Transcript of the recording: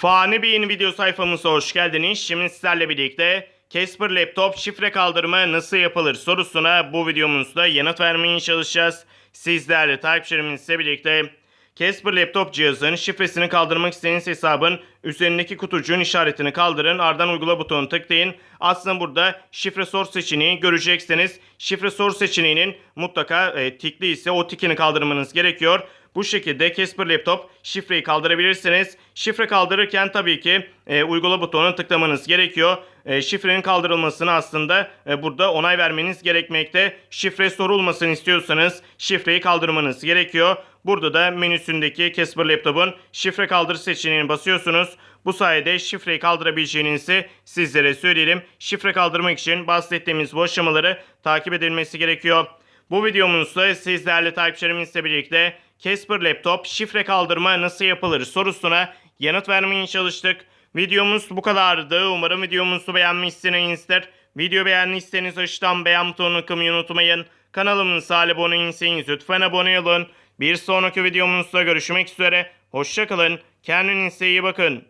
Fani Bey'in video sayfamıza hoş geldiniz. Şimdi sizlerle birlikte Casper Laptop şifre kaldırma nasıl yapılır sorusuna bu videomuzda yanıt vermeye çalışacağız. Sizlerle takipçilerimizle birlikte Casper Laptop cihazın şifresini kaldırmak istediğiniz hesabın üzerindeki kutucuğun işaretini kaldırın. Ardından uygula butonunu tıklayın. Aslında burada şifre source seçeneği göreceksiniz. Şifre source seçeneğinin mutlaka e, tikli ise o tikini kaldırmanız gerekiyor. Bu şekilde Casper Laptop şifreyi kaldırabilirsiniz. Şifre kaldırırken tabii ki e, uygula butonuna tıklamanız gerekiyor. E, şifrenin kaldırılmasını aslında e, burada onay vermeniz gerekmekte. Şifre sorulmasını istiyorsanız şifreyi kaldırmanız gerekiyor. Burada da menüsündeki Casper Laptop'un şifre kaldır seçeneğini basıyorsunuz. Bu sayede şifreyi kaldırabileceğinizi sizlere söyleyelim. Şifre kaldırmak için bahsettiğimiz bu aşamaları takip edilmesi gerekiyor. Bu videomuzda sizlerle takipçilerimizle birlikte Casper Laptop şifre kaldırma nasıl yapılır sorusuna yanıt vermeye çalıştık. Videomuz bu kadardı. Umarım videomuzu beğenmişsinizdir. Video beğendiyseniz aşağıdan beğen butonunu kılmayı unutmayın. Kanalımıza abone değilseniz lütfen abone olun. Bir sonraki videomuzda görüşmek üzere. Hoşçakalın. Kendinize iyi bakın.